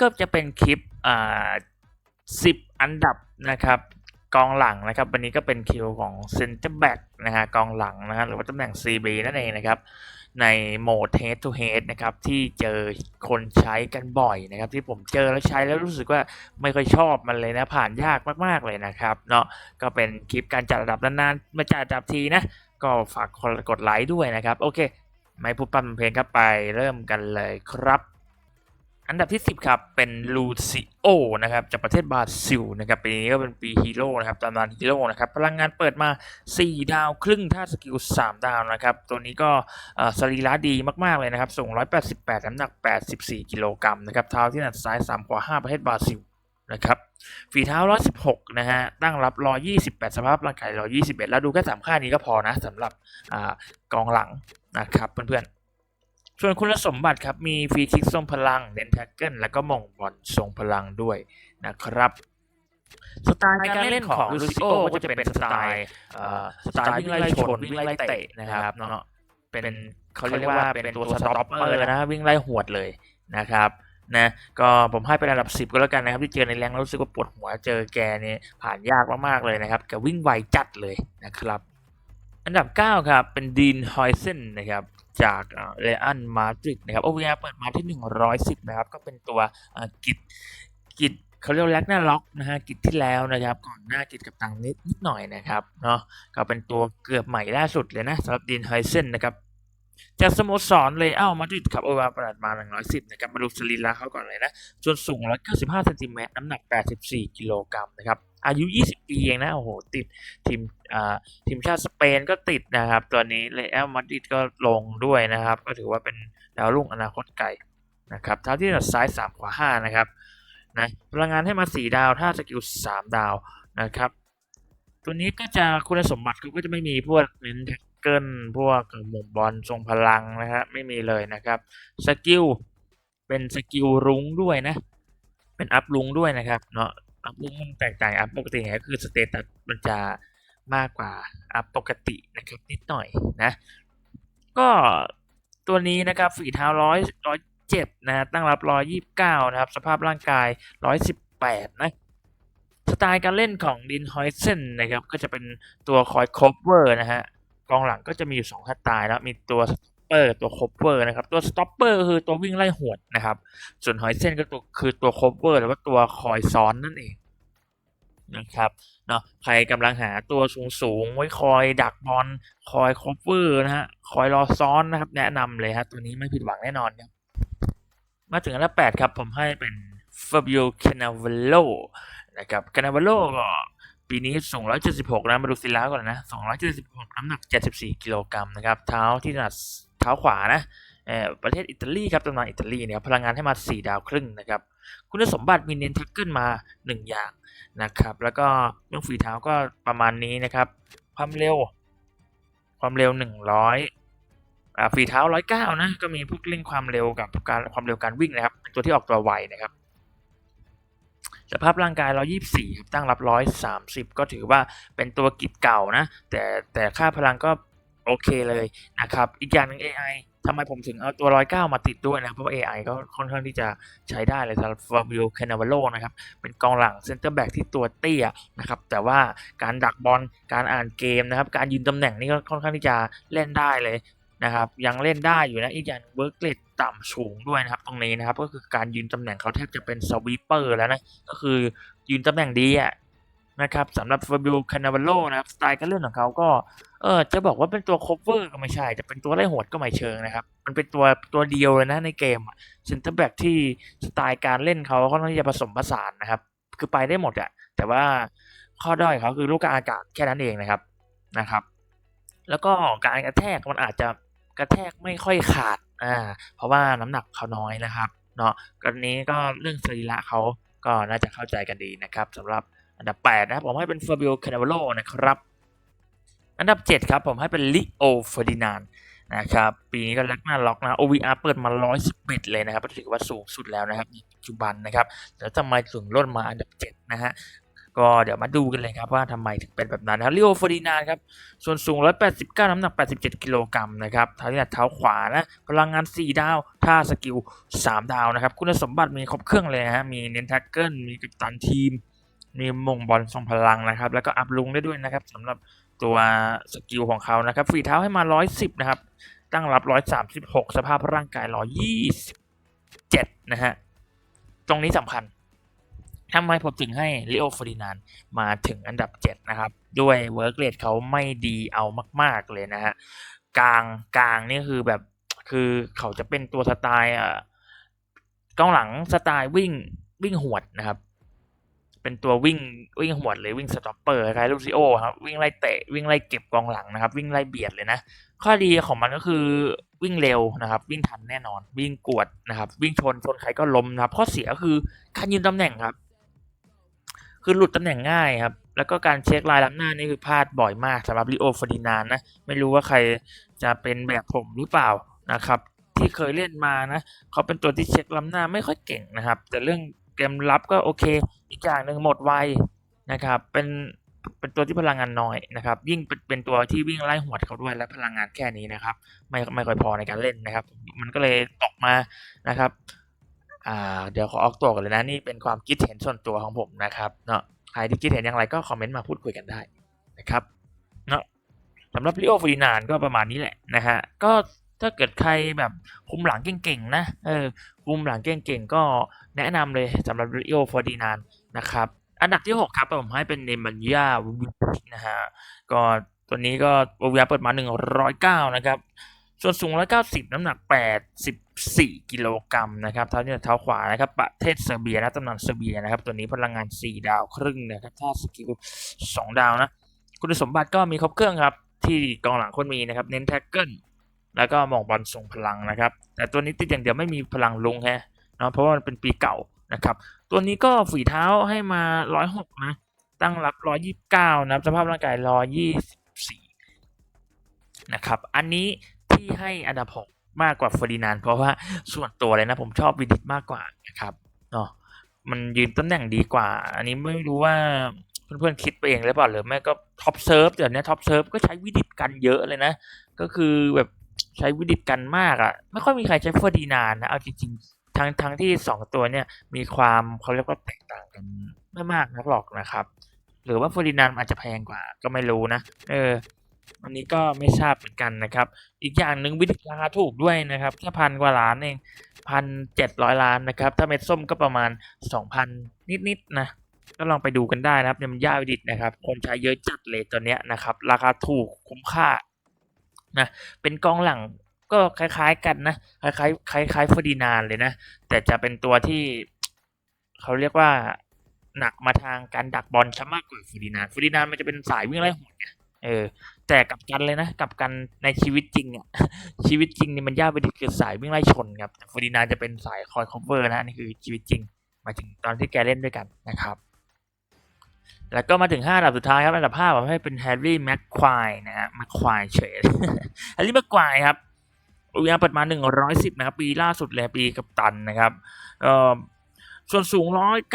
ก็จะเป็นคลิปอ่าสิบอันดับนะครับกองหลังนะครับวันนี้ก็เป็นคิวของเซนเตอร์แบ็กนะฮะกองหลังนะฮะหรือว่าตำแหน่ง CB นั่นเองนะครับในโหมด head to head นะครับที่เจอคนใช้กันบ่อยนะครับที่ผมเจอแล้วใช้แล้วรู้สึกว่าไม่ค่อยชอบมันเลยนะผ่านยากมากๆเลยนะครับเนาะก็เป็นคลิปการจัดระดับนานๆมาจัดระดับทีนะก็ฝากคนกดไลค์ด้วยนะครับโอเค ไม่พูดปั้มเพลงครับไปเริ่มกันเลยครับ อันดับที่ 10 ครับ เป็นลูซิโอนะครับจากประเทศบราซิลนะครับปีนี้ก็เป็นปีฮีโร่นะครับตำนานฮีโร่นะครับพลังงานเปิดมา 4 ดาวครึ่งท่าสกิล 3 ดาวนะครับ ตัวนี้ก็สรีระดีมากๆเลยนะครับ สูง 188 น้ำหนัก 84 กิโลกรัมนะครับเท้าที่หนักซ้าย3ขวา5 ประเทศบราซิลนะครับฝีเท้า 116 นะฮะ ตั้งรับ 128 สภาพร่างกาย 121 แล้วดูแค่สามค่านี้ก็พอนะสำหรับอกองหลังนะครับเพื่อนๆ ส่วนคุณสมบัติครับมีฟรีคิกทรงพลังเน้นแท็กเกิลแล้วก็มงบอลทรงพลังด้วยนะครับสไตล์การเล่นของลูซิโอก็จะเป็นสไตล์สไตล์วิ่งไล่ชนวิ่งไล่เตะนะครับเนาะเป็นเขาเรียกว่าเป็นตัวสต็อปเปอร์นะวิ่งไล่หวดเลยนะครับนะก็ผมให้เป็นอันดับ 10 ก็แล้วกันนะครับ ที่เจอในแรงรู้สึกว่าปวดหัวเจอแกเนี่ยผ่านยากมากๆเลยนะครับแกวิ่งไวจัดเลยนะครับ อันดับ 9 ครับ เป็นดีนฮอยเซนนะครับจากเรอันมาดริดนะครับ OVR เปิดมาที่ 110 นะครับ ก็เป็นตัวกิจกิจเขาเรียกแล็กหน้าล็อกนะฮะกิจที่แล้วนะครับ ก่อนหน้ากิจกับตังนิดนิดหน่อยนะครับเนาะก็เป็นตัวเกือบใหม่ล่าสุดเลยนะสำหรับดีนไฮเซนนะครับจากสโมสรเลยเอ้ามาดริดครับ OVR เปิดมา 110 นะครับ มาดูสรีระเขาก่อนเลยนะส่วนสูง 195 เซนติเมตรน้ำหนัก 84 กิโลกรัมนะครับ อายุ 20 ปีเองนะโอ้โหติดทีมทีมชาติสเปนก็ติดนะครับ ตัวนี้เลอัลมาดริดก็ลงด้วยนะครับ ก็ถือว่าเป็นดาวรุ่งอนาคตไกลนะครับเท้าที่ซ้าย 3 ขวา 5 นะครับนะพลังงานให้มา 4 ดาวถ้าสกิล 3 ดาวนะครับ ตัวนี้ก็จะคุณสมบัติเขาก็จะไม่มีพวกเน้นแท็กเกิลพวกหมุนบอลทรงพลังนะฮะไม่มีเลยนะครับสกิลเป็นสกิลรุ้งด้วยนะ เป็นอัพลุงด้วยนะครับเนาะ อัพลุงมันแตกต่างอัพปกติก็คือสเตตัสมันจะมากกว่าอัพปกตินะครับนิดหน่อยนะ ก็ตัวนี้นะครับฝีเท้าร้อยร้อยเจ็ดนะตั้งรับร้อยยี่สิบเก้านะครับ สภาพร่างกายร้อยสิบแปดนะสไตล์การเล่นของดินฮอยเซนนะครับ ก็จะเป็นตัวคอยคอเวอร์นะฮะกองหลังก็จะมีอยู่สองสไตล์แล้วมีตัว เปอร์ตัวคอเวอร์นะครับ ตัวสต็อปเปอร์คือตัววิ่งไล่หวดนะครับ ส่วนฮอยเซนก็ตัวคือตัวคอเวอร์หรือว่าตัวคอยซ้อนนั่นเองนะครับเนาะใครกำลังหาตัวสูงสูงไว้คอยดักบอลคอยคอเวอร์นะฮะคอยรอซ้อนนะครับ แนะนำเลยฮะตัวนี้ไม่ผิดหวังแน่นอนครับมาถึงอันดับแปดครับ ผมให้เป็น Fabio Cannavaro นะครับ Cannavaro ก็ปีนี้สูง176 นะ มาดูศิลาก่อนนะ 276 น้ำหนัก 74 กิโลกรัมนะครับ เท้าที่ถนัด ท้าขวานะประเทศอิตาลีครับตำนานอิตาลีเนี่ยพลังงานให้มา 4 ดาวครึ่งนะครับ คุณสมบัติมีเน้นท็กเกิลมา 1 อย่างนะครับ แล้วก็เรื่องฝีเท้าก็ประมาณนี้นะครับ ความเร็ว ความเร็ว 100อ่าฝีเท้า 109 นะ ก็มีพวกเร่งความเร็วกับการความเร็วการวิ่งนะครับเป็นตัวที่ออกตัวไวนะครับสภาพร่างกาย 124ครับตั้งรับ 130 ก็ถือว่าเป็นตัวกิจเก่านะ แต่แต่ค่าพลังก็ โอเคเลยนะครับ อีกอย่างหนึ่ง AI ทำไมผมถึงเอาตัว 109 มาติดด้วยนะ เพราะว่า AI ก็ค่อนข้างที่จะใช้ได้เลยสำหรับ Fabio Cannavaro นะครับ เป็นกองหลังเซนเตอร์แบ็กที่ตัวเตี้ยนะครับ แต่ว่าการดักบอล การอ่านเกมนะครับ การยืนตำแหน่งนี่ก็ค่อนข้างที่จะเล่นได้เลยนะครับ ยังเล่นได้อยู่นะ อีกอย่างเวิร์กเรทต่ำสูงด้วยนะครับ ตรงนี้นะครับ ก็คือการยืนตำแหน่งเขาแทบจะเป็นสวีปเปอร์แล้วนะ ก็คือยืนตำแหน่งดีอะ นะครับสำหรับ Fabio Cannavaro นะครับสไตล์การเล่นของเขาก็เออจะบอกว่าเป็นตัว cover ก็ไม่ใช่ จะเป็นตัวไล่โหดก็ไม่เชิงนะครับ มันเป็นตัวตัวเดียวเลยนะในเกมเซนเตอร์แบ็กที่สไตล์การเล่นเขาค่อนข้างที่จะผสมผสานนะครับ คือไปได้หมดอะแต่ว่าข้อด้อยเขาคือลูกกลางอากาศแค่นั้นเองนะครับนะครับ แล้วก็การกระแทกมันอาจจะกระแทกไม่ค่อยขาดอ่าเพราะว่าน้ำหนักเขาน้อยนะครับเนาะกรณีก็เรื่องสรีระเขาก็น่าจะเข้าใจกันดีนะครับสำหรับ อันดับ 8 นะครับ ผมให้เป็น Fabio Cannavaro นะครับ อันดับ 7 ครับ ผมให้เป็นลิโอเฟอร์ดินานนะครับ ปีนี้ก็ลักหน้าล็อกนะ OVR เปิดมา 111 เลยนะครับถือว่าสูงสุดแล้วนะครับในปัจจุบันนะครับแล้วทำไมถึงลดมาอันดับ 7 นะฮะก็เดี๋ยวมาดูกันเลยครับว่าทำไมถึงเป็นแบบนั้นนะครับลิโอเฟอร์ดินานครับ ส่วนสูง 189 น้ำหนัก 87 กิโลกรัมนะครับเท้าที่เท้าขวานะ พลังงาน 4 ดาว ท่าสกิล 3 ดาวนะครับ คุณสมบัติมีครบเครื่องเลยฮะ มีเน้นแท็กเกิล มีกัปตันทีม มีมงบอลทรงพลังนะครับ แล้วก็อัพลุงได้ด้วยนะครับสำหรับตัวสกิลของเขานะครับ ฝีเท้าให้มา 110 นะครับ ตั้งรับ 136 สภาพร่างกาย 127 นะฮะ ตรงนี้สำคัญทำไมผมถึงให้ลิโอฟอรินานมาถึงอันดับ 7 นะครับ ด้วยเวิร์กเรทเขาไม่ดีเอามาก ๆ เลยนะฮะ กลางกลางนี่คือแบบ คือเขาจะเป็นตัวสไตล์อ่ากองหลังสไตล์วิ่งวิ่งหวดนะครับ เป็นตัววิ่งวิ่งหวดเลยวิ่งสต็อปเปอร์คล้ายลูซิโอครับวิ่งไล่เตะวิ่งไล่เก็บกองหลังนะครับ วิ่งไล่เบียดเลยนะ ข้อดีของมันก็คือวิ่งเร็วนะครับ วิ่งทันแน่นอน วิ่งกวดนะครับ วิ่งชนชนใครก็ล้มนะครับ ข้อเสียก็คือการยืนตำแหน่งครับ คือหลุดตำแหน่งง่ายครับ แล้วก็การเช็คลายล้ำหน้านี่คือพลาดบ่อยมากสำหรับลิโอฟอร์ดินานนะไม่รู้ว่าใครจะเป็นแบบผมหรือเปล่านะครับ ที่เคยเล่นมานะเขาเป็นตัวที่เช็คล้ำหน้าไม่ค่อยเก่งนะครับ แต่เรื่อง เกมรับก็โอเค อีกอย่างหนึ่งหมดไวนะครับเป็นเป็นตัวที่พลังงานน้อยนะครับ ยิ่งเป็นเป็นตัวที่วิ่งไล่หวดเขาด้วยและพลังงานแค่นี้นะครับ ไม่ไม่ค่อยพอในการเล่นนะครับ มันก็เลยตกมานะครับอ่าเดี๋ยวขอออกตัวกันเลยนะนี่เป็นความคิดเห็นส่วนตัวของผมนะครับเนาะใครที่คิดเห็นอย่างไรก็คอมเมนต์มาพูดคุยกันได้นะครับเนาะสำหรับลิโอฟรีนานก็ประมาณนี้แหละนะฮะก็ ถ้าเกิดใครแบบคุมหลังเก่งๆนะ เออ คุมหลังเก่งๆก็แนะนำเลยสำหรับลิโอฟอร์ดินานนะครับ อันดับที่ 6 ครับผมให้เป็นเนมันยาวินะฮะ ก็ตัวนี้ก็โอเวียเปิดมา 109 นะครับ ส่วนสูง 190 น้ำหนัก 84 กิโลกรัมนะครับเท้าเนี่ยเท้าขวานะครับ ประเทศเซอร์เบียนะตำนานเซอร์เบียนะครับ ตัวนี้พลังงาน 4 ดาวครึ่งนะครับ ถ้าสกิล2ดาวนะ คุณสมบัติก็มีครบเครื่องครับ ที่กองหลังคนมีนะครับ เน้นแท็กเกิล แล้วก็มองบอลทรงพลังนะครับ แต่ตัวนี้ติดอย่างเดียวไม่มีพลังลงแฮะเนาะเพราะว่ามันเป็นปีเก่านะครับ ตัวนี้ก็ฝีเท้าให้มา 106 นะ ตั้งรับ 129 นะครับ สภาพร่างกาย 124 นะครับ อันนี้ที่ให้อันดับ 6 มากกว่าเฟอร์ดินานเพราะว่าส่วนตัวเลยนะ ผมชอบวิดิตมากกว่านะครับเนาะมันยืนตำแหน่งดีกว่า อันนี้ไม่รู้ว่าเพื่อนๆคิดไปเองหรือเปล่าหรือไม่ก็ท็อปเซิร์ฟเดี๋ยวนี้ท็อปเซิร์ฟก็ใช้วิดิตกันเยอะเลยนะ ก็คือแบบ ใช้วิดิตกันมากอะ่ะ ไม่ค่อยมีใครใช้เฟอร์ดินานนะเอาจริงๆ ทั้งทั้งที่สองตัวเนี่ยมีความเขาเรียกว่าแตกต่างกันไม่มากนักหรอกนะครับ หรือว่าเฟอร์ดินานอาจจะแพงกว่าก็ไม่รู้นะ เอออันนี้ก็ไม่ทราบเหมือนกันนะครับ อีกอย่างหนึ่งวิธีราคาถูกด้วยนะครับแค่พันกว่าล้านเองพันเจ็ดร้อยล้านนะครับ ถ้าเม็ดส้มก็ประมาณสองพันนิดๆนะก็ลองไปดูกันได้นะครับเนี่ยมันยากวิดิตนะครับ คนใช้เยอะจัดเลยตัวเนี้ยนะครับ ราคาถูกคุ้มค่า นะเป็นกองหลังก็คล้าย ๆ กันนะคล้ายๆคล้ายๆเฟอร์ดินานเลยนะ แต่จะเป็นตัวที่เขาเรียกว่าหนักมาทางการดักบอลซะมากกว่าเฟอร์ดินานเฟอร์ดินานมันจะเป็นสายวิ่งไล่หวดไงเออแต่กับกันเลยนะกับกันในชีวิตจริงอะชีวิตจริงนี่มันยากไปดิคือสายวิ่งไล่ชนครับแต่เฟอร์ดินานจะเป็นสายคอยคอเวอร์นะนี่คือชีวิตจริงมาถึงตอนที่แกเล่นด้วยกันนะครับ แล้วก็มาถึงห้าอันดับสุดท้ายครับ อันดับห้าผมให้เป็นแฮร์รี่แม็กควายนะฮะแม็กควายเฉยแฮร์รี่แม็กควายครับอุยาเปิดมาหนึ่งร้อยสิบนะครับ ปีล่าสุดเลยปีกับตันนะครับเอ่อส่วนสูง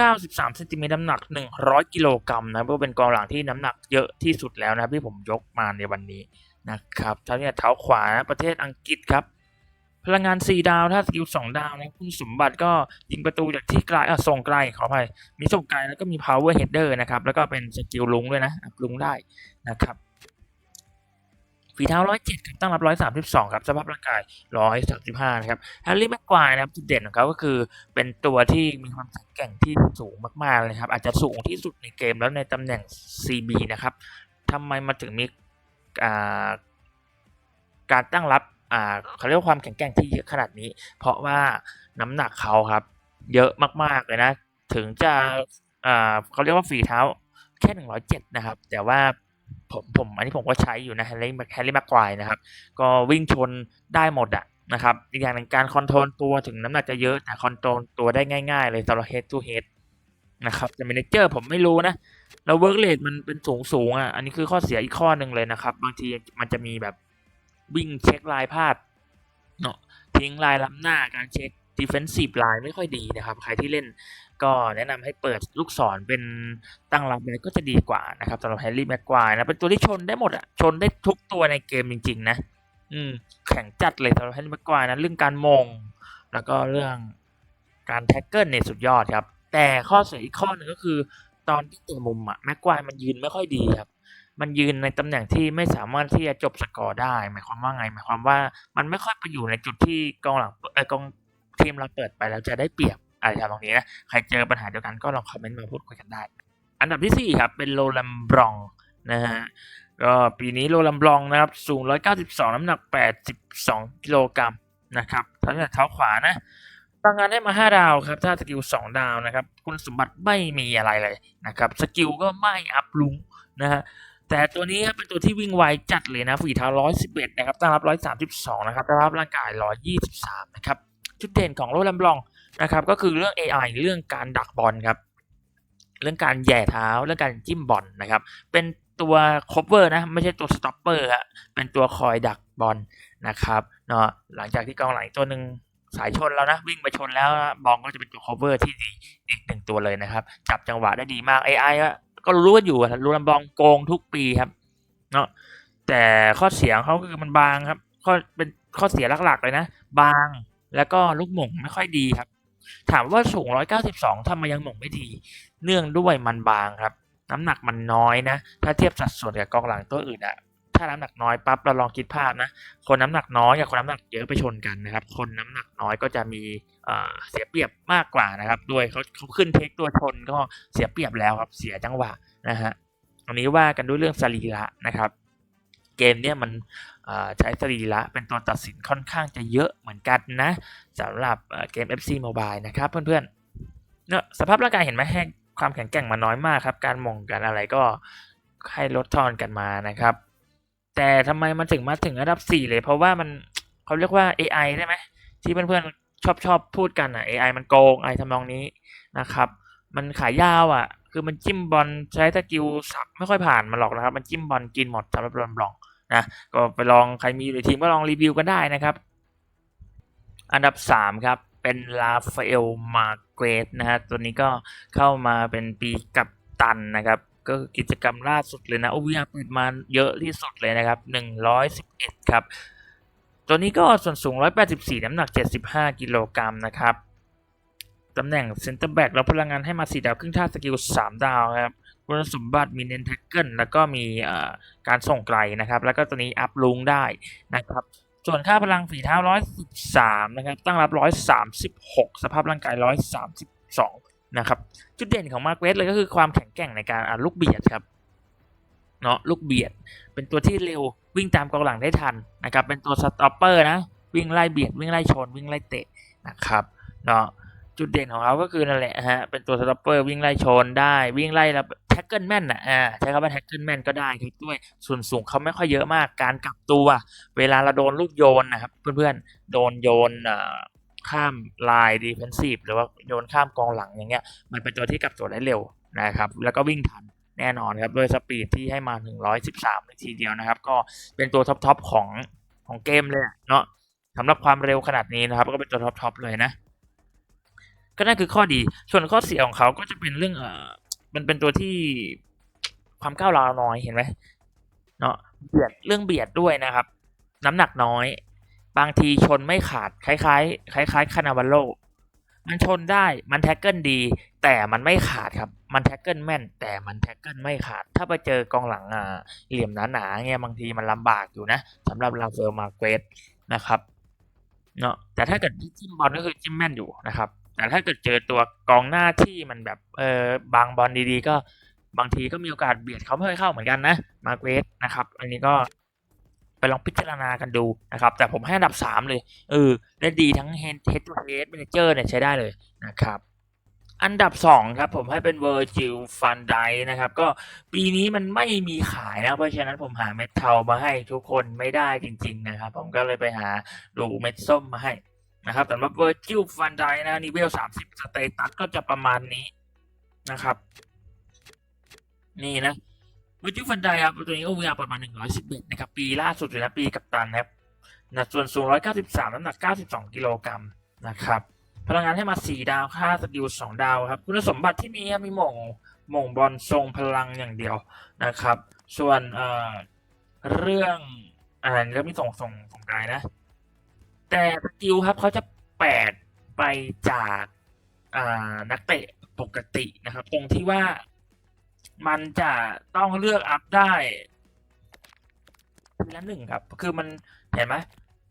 193เซนติเมตรน้ำหนัก 100 กิโลกรัมนะเพราะเป็นกองหลังที่น้ำหนักเยอะที่สุดแล้วนะที่ผมยกมาในวันนี้นะครับเท้าเนี่ยเท้าขวานะประเทศอังกฤษครับ พลังงาน 4 ดาว ถ้าสกิล 2 ดาวนะคุณสมบัติก็ยิงประตูจากที่ไกลอะส่งไกลขออภัย มีส่งไกลแล้วก็มี power header นะครับ แล้วก็เป็นสกิลลุงด้วยนะลุงได้นะครับฝีเท้า 107ครับตั้งรับ 132 ครับสภาพร่างกาย 135 นะครับแฮร์รี่แม็กควายนะครับจุดเด่นของเขาก็คือเป็นตัวที่มีความแข็งแกร่งที่สูงมากๆเลยครับ อาจจะสูงที่สุดในเกมแล้วในตำแหน่ง CB นะครับทำไมมาถึงมีการตั้งรับ อ่าเขาเรียกว่าความแข็งแกร่งที่เยอะขนาดนี้ เพราะว่าน้ำหนักเขาครับ เยอะมากๆเลยนะ ถึงจะอ่าเขาเรียกว่าฝีเท้าแค่107นะครับ แต่ว่าผมผมอันนี้ผมก็ใช้อยู่นะแฮร์รี่แฮร์รี่แม็กควายนะครับ ก็วิ่งชนได้หมดอะนะครับอีกอย่างหนึ่งการคอนโทรลตัวถึงน้ำหนักจะเยอะแต่คอนโทรลตัวได้ง่ายๆ เลยสำหรับ head to head นะครับแต่ manager ผมไม่รู้นะแล้ว work rate มันเป็นสูงสูงอะอันนี้คือข้อเสียอีกข้อหนึ่งเลยนะครับ บางทีมันจะมีแบบ วิ่งเช็คลายพลาดเนาะทิ้งลายล้ำหน้าการเช็ค defensive line ไม่ค่อยดีนะครับ ใครที่เล่นก็แนะนำให้เปิดลูกศรเป็นตั้งรับไว้ก็จะดีกว่านะครับสำหรับแฮร์รี่แม็กควายนะเป็นตัวที่ชนได้หมดอะชนได้ทุกตัวในเกมจริง ๆ นะ อืม แข่งจัดเลยสำหรับแฮร์รี่แม็กควายนะเรื่องการมง แล้วก็เรื่องการแท็กเกิลเนี่ยสุดยอดครับ แต่ข้อเสียอีกข้อหนึ่งก็คือ ตอนที่เตะมุมอะแม็กควายมันยืนไม่ค่อยดีครับ มันยืนในตำแหน่งที่ไม่สามารถที่จะจบสกอร์ได้ หมายความว่าไง หมายความว่ามันไม่ค่อยไปอยู่ในจุดที่กองหลังเออกองทีมเราเปิดไปแล้วจะได้เปรียบอะไรทำตรงนี้นะใครเจอปัญหาเดียวกันก็ลองคอมเมนต์มาพูดคุยกันได้ อันดับที่สี่ครับเป็นโรลัมบรองนะฮะก็ปีนี้โรลัมบรองนะครับสูง 192 น้ำหนัก 82 กิโลกรัมนะครับทั้งเท้าขวานะตั้งงานได้มา 5 ดาวครับ ถ้าสกิล 2 ดาวนะครับ คุณสมบัติไม่มีอะไรเลยนะครับ สกิลก็ไม่อัพลุงนะฮะ แต่ตัวนี้ครับเป็นตัวที่วิ่งไวจัดเลยนะฝีเท้า 111 นะครับตั้งรับ 132 นะครับตั้งรับร่างกาย 123 นะครับ จุดเด่นของโรลัมบรองนะครับก็คือเรื่อง AI เรื่องการดักบอลครับ เรื่องการแย่เท้า เรื่องการจิ้มบอลนะครับ เป็นตัว cover นะ ไม่ใช่ตัว stopper ฮะ เป็นตัวคอยดักบอลนะครับเนาะหลังจากที่กองหลังตัวหนึ่งสายชนแล้วนะ วิ่งไปชนแล้วบอลก็จะเป็นตัว cover ที่ดีอีกหนึ่งตัวเลยนะครับ จับจังหวะได้ดีมาก AI อะ ก็รู้กันอยู่ลูลัมบองโกงทุกปีครับ เนาะแต่ข้อเสียงเขาคือมันบางครับ ข้อเป็นข้อเสียหลักๆเลยนะ บางแล้วก็ลูกหม่งไม่ค่อยดีครับ ถามว่าสูง 192ทำไมยังหม่งไม่ดี เนื่องด้วยมันบางครับ น้ำหนักมันน้อยนะ ถ้าเทียบสัดส่วนกับกองหลังตัวอื่นอะ ถ้าน้ำหนักน้อยปั๊บเราลองคิดภาพนะ คนน้ำหนักน้อยกับคนน้ำหนักเยอะไปชนกันนะครับ คนน้ำหนักน้อยก็จะมีเสียเปรียบมากกว่านะครับ ด้วยเขาเขาขึ้นเทคตัวชนก็เสียเปรียบแล้วครับ เสียจังหวะนะฮะอันนี้ว่ากันด้วยเรื่องสรีระนะครับ เกมเนี้ยมันใช้สรีระเป็นตัวตัดสินค่อนข้างจะเยอะเหมือนกันนะสำหรับเอ่อเกม FC Mobile นะครับเพื่อนๆเนอะสภาพร่างกายเห็นไหมให้ความแข็งแกร่งมาน้อยมากครับ การมงกันอะไรก็ให้ลดทอนกันมานะครับ แต่ทำไมมันถึงมาถึงระดับ4เลย เพราะว่ามันเขาเรียกว่า AI ได้ไหมที่เพื่อนๆชอบชอบพูดกันอะ AI มันโกงอะไรทำนองนี้นะครับ มันขายยาวอะ คือมันจิ้มบอลใช้สกิลสับไม่ค่อยผ่านมันหรอกนะครับ มันจิ้มบอลกินหมดสำหรับรอนบลองนะก็ไปลองใครมีอยู่ในทีมก็ลองรีวิวกันได้นะครับ อันดับ 3 ครับ เป็นลาฟาเอลมาเกรสนะฮะตัวนี้ก็เข้ามาเป็นปีกับตันนะครับ ก็กิจกรรมล่าสุดเลยนะ โอวีอาเปิดมาเยอะที่สุดเลยนะครับ 111 ครับ ตัวนี้ก็ส่วนสูง 184 น้ำหนัก 75 กิโลกรัมนะครับ ตำแหน่งเซนเตอร์แบ็กเราพลังงานให้มา 4 ดาว ครึ่งท่าสกิล 3 ดาวครับคุณสมบัติมีเน้นแท็กเกิลแล้วก็มีการส่งไกลนะครับ แล้วก็ตัวนี้อัพลุงได้นะครับ ส่วนค่าพลังฝีเท้า 113 นะครับ ตั้งรับ 136 สภาพร่างกาย 132 นะครับจุดเด่นของมาร์เกสเลยก็คือความแข็งแกร่งในการอ่าลูกเบียดครับเนาะลูกเบียด เป็นตัวที่เร็ววิ่งตามกองหลังได้ทันนะครับเป็นตัวสต็อปเปอร์นะวิ่งไล่เบียดวิ่งไล่ชนวิ่งไล่เตะนะครับเนาะจุดเด่นของเขาก็คือนั่นแหละฮะเป็นตัวสต็อปเปอร์วิ่งไล่ชนได้วิ่งไล่แล้วแท็กเกิลแมนอะอ่าใช้คำว่าแท็กเกิลแมนก็ได้ครับด้วยส่วนสูงเขาไม่ค่อยเยอะมากการกลับตัว เวลาเราโดนลูกโยนนะครับเพื่อนๆโดนโยนอ่า ข้ามลายดีเฟนซีฟหรือว่าโยนข้ามกองหลังอย่างเงี้ย มันเป็นตัวที่กลับตัวได้เร็วนะครับ แล้วก็วิ่งทันแน่นอนครับด้วยสปีดที่ให้มาถึง113นาทีเดียวนะครับ ก็เป็นตัวท็อปๆของของเกมเลยเนาะสำหรับความเร็วขนาดนี้นะครับ ก็เป็นตัวท็อปๆเลยนะ ก็นั่นคือข้อดี ส่วนข้อเสียของเขาก็จะเป็นเรื่องเออมันเป็นตัวที่ความก้าวร้าวน้อยเห็นไหมเนาะเบียดเรื่องเบียดด้วยนะครับ น้ำหนักน้อย บางทีชนไม่ขาดคล้ายๆ คล้ายๆคานาวัลโลมันชนได้มันแท็กเกิลดี แต่มันไม่ขาดครับ มันแท็กเกิลแม่น แต่มันแท็กเกิลไม่ขาด ถ้าไปเจอกองหลังอ่าเหลี่ยมหนาๆเงี้ยบางทีมันลำบากอยู่นะสำหรับลาเฟลมาเกรสนะครับเนาะแต่ถ้าเกิดจิ้มบอลก็คือจิ้มแม่นอยู่นะครับ แต่ถ้าเกิดเจอตัวกองหน้าที่มันแบบเออบางบอลดีๆ ก็บางทีก็มีโอกาสเบียดเขาไม่ค่อยเข้าเหมือนกันนะมาเกรสนะครับ อันนี้ก็ ไปลองพิจารณากันดูนะครับ แต่ผมให้อันดับสามเลยเออได้ดีทั้งเฮดเฮดทูเฮดเมนเจอร์เนี่ยใช้ได้เลยนะครับอันดับสองครับ ผมให้เป็นเวอร์จิลฟันไดนะครับ ก็ปีนี้มันไม่มีขายนะ เพราะฉะนั้นผมหาเม็ดเทามาให้ทุกคนไม่ได้จริง ๆ นะครับ ผมก็เลยไปหาดูเม็ดส้มมาให้นะครับสำหรับเวอร์จิลฟันไดนะนิเวลสามสิบสเตตัสก็จะประมาณนี้นะครับ นี่นะ เวอร์จิฟันไดครับตัวนี้ก็วีอาประมาณหนึ่งร้อยสิบเอ็ดนะครับ ปีล่าสุดเลยนะปีกับตันนะครับนะส่วนสูงร้อยเก้าสิบสามน้ำหนักเก้าสิบสองกิโลกรัมนะครับ พลังงานให้มาสี่ดาวค่าสกิลสองดาวครับ คุณสมบัติที่มีครับมีหม่งหม่งบอลทรงพลังอย่างเดียวนะครับ ส่วนเอ่อเรื่องอ่านก็มีส่งส่งส่งกายนะ แต่สกิลครับเขาจะแปลกไปจากอ่านักเตะปกตินะครับ ตรงที่ว่า มันจะต้องเลือกอัพได้ทีละหนึ่งครับ คือมันเห็นไหม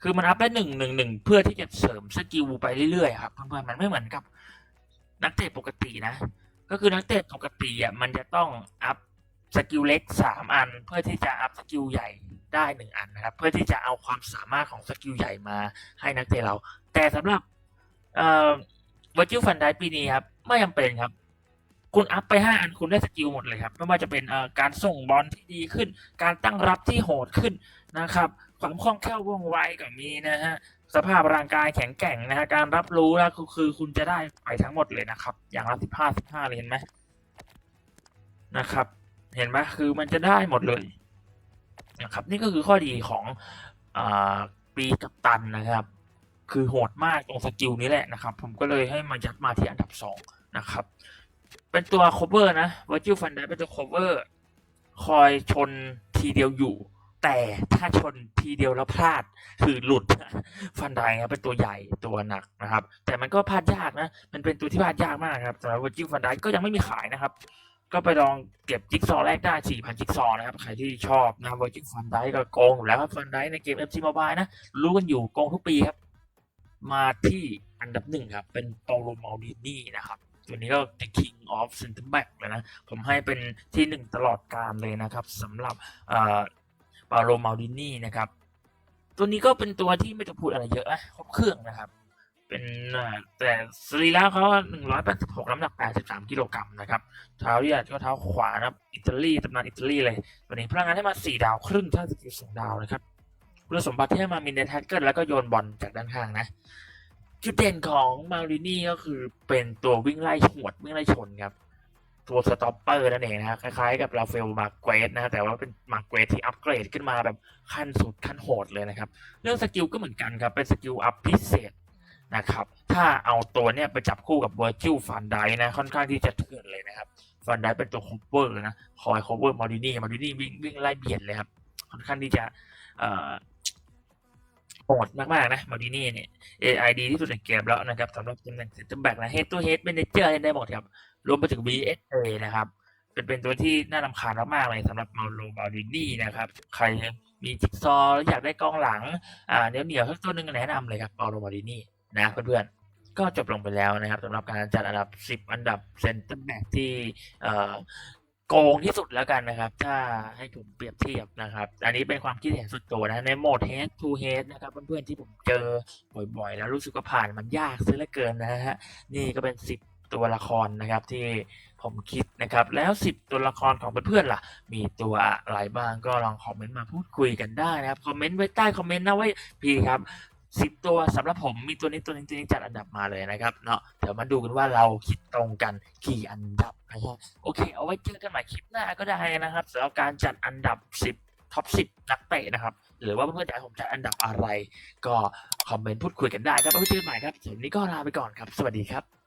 คือมันอัพได้หนึ่งหนึ่งหนึ่งเพื่อที่จะเสริมสกิลไปเรื่อยๆครับเพื่อนๆมันไม่เหมือนกับ นักเตะปกตินะ ก็คือนักเตะปกติอะมันจะต้องอัพสกิลเล็กสามอัน เพื่อที่จะอัพสกิลใหญ่ได้หนึ่งอันนะครับ เพื่อที่จะเอาความสามารถของสกิลใหญ่มาให้นักเตะเรา แต่สำหรับเอ่อวอร์จิลฟันได้ปีนี้ครับไม่จำเป็นครับ คุณอัพไปห้าอันคุณได้สกิลหมดเลยครับ ไม่ว่าจะเป็นการส่งบอลที่ดีขึ้น การตั้งรับที่โหดขึ้นนะครับ ความคล่องแคล่วว่องไวก็มีนะฮะ สภาพร่างกายแข็งแกร่งนะฮะ การรับรู้แล้วคือคุณจะได้ไปทั้งหมดเลยนะครับ อย่างละสิบห้าสิบห้าเลยเห็นไหมนะครับ เห็นไหมคือมันจะได้หมดเลยนะครับ นี่ก็คือข้อดีของอปีกัปตันนะครับ คือโหดมากตรงสกิลนี้แหละนะครับ ผมก็เลยให้มายัดมาที่อันดับสองนะครับ เป็นตัว cover นะ Virtual Fun d i เป็นตัว cover คอยชนทีเดียวอยู่ แต่ถ้าชนทีเดียวแล้วพลาดคือหลุดฟันไดครับเป็นตัวใหญ่ตัวหนักนะครับ แต่มันก็พลาดยากนะ มันเป็นตัวที่พลาดยากมากครับสำหรับ Virtual Fun d i ก็ยังไม่มีขายนะครับ ก็ไปลองเก็บจิ๊กซอว์แรกได้ 4,000 จิ๊กซอว์นะครับ ใครที่ชอบนะ Virtual Fun d i ก็โกงอยู่แล้วครับฟันไดในเกม FC Mobile นะ รู้กันอยู่โกงทุกปีครับ มาที่อันดับหนึ่งครับ เป็นโตโรมาดินี่นะครับ วนี้ก็ The King of Center Back เลยนะ ผมให้เป็นที่หนึ่งตลอดกาลเลยนะครับสำหรับเอ่อปาโลมาดินี่นะครับ ตัวนี้ก็เป็นตัวที่ไม่ต้องพูดอะไรเยอะนะครบเครื่องนะครับ เป็นเอ่อแต่สรีระเขาหนึ่งร้อยแปดสิบหกน้ำหนักแปดสิบสามกิโลกรัมนะครับเท้าที่ก็เท้าขวานะครับอิตาลีตำนานอิตาลีเลยตัวนี้พลังงานให้มาสี่ดาวครึ่งถ้าสกิลสองดาวนะครับคุณสมบัติที่ให้มามีเนทแฮกเกิลแล้วก็โยนบอลจากด้านข้างนะ จุดเด่นของมารินี่ก็คือเป็นตัววิ่งไล่หวดวิ่งไล่ชนครับ ตัวสต็อปเปอร์นั่นเองนะฮะคล้ายๆกับราเฟลมาเกรสนะแต่ว่าเป็นมาเกรสที่อัปเกรดขึ้นมาแบบขั้นสุดขั้นโหดเลยนะครับ เรื่องสกิลก็เหมือนกันครับเป็นสกิลอัพพิเศษนะครับ ถ้าเอาตัวเนี้ยไปจับคู่กับเวอร์จิลฟันไดนะค่อนข้างที่จะเถื่อนเลยนะครับฟันไดเป็นตัวคอเวอร์นะคอยคอเวอร์มารินี่มารินี่วิ่งวิ่งไล่เบียดเลยครับค่อนข้างที่จะเอ่อ โหดมากๆนะมารินี่เนี่ย AI ดีที่สุดในเกมแล้วนะครับสำหรับตำแหน่งเซนเตอร์แบ็กนะ Head to Head Manager ได้หมดครับ รวมไปถึง VSA นะครับเป็นเป็นตัวที่น่ารำคาญมากๆเลยสำหรับมาโลบาดินี่นะครับ ใครมีจิ๊กซอว์แล้วอยากได้กองหลัง อ่าเหนียวเหนียวสักตัวหนึ่งแนะนำเลยครับมาโลบาดินี่นะเพื่อนๆ ก็จบลงไปแล้วนะครับสำหรับการจัดอันดับ 10 อันดับเซนเตอร์แบ็กที่เอ่อ โกงที่สุดแล้วกันนะครับ ถ้าให้ผมเปรียบเทียบนะครับ อันนี้เป็นความคิดเห็นส่วนตัวนะในโหมด head to head นะครับเพื่อนๆที่ผมเจอบ่อยๆ แล้วรู้สึกว่าผ่านมันยากซะเหลือเกินนะฮะนี่ก็เป็น 10 ตัวละครนะครับที่ผมคิดนะครับ แล้ว 10 ตัวละครของเพื่อนๆล่ะ มีตัวอะไรบ้างก็ลองคอมเมนต์มาพูดคุยกันได้นะครับคอมเมนต์ไว้ใต้คอมเมนต์นะไว้พี่ครับ สิบตัวสำหรับผมมีตัวนี้ตัวนี้ตัวนี้จัดอันดับมาเลยนะครับเนาะเดี๋ยวมาดูกันว่าเราคิดตรงกันกี่อันดับนะครับโอเค เอาไว้เจอกันใหม่คลิปหน้าก็ได้นะครับสำหรับการจัดอันดับสิบท็อปสิบนักเตะนะครับ หรือว่าเพื่อนๆอยากผมจัดอันดับอะไร ก็คอมเมนต์พูดคุยกันได้ครับไว้เจอกันใหม่ครับสำหรับวันนี้ก็ลาไปก่อนครับ สวัสดีครับ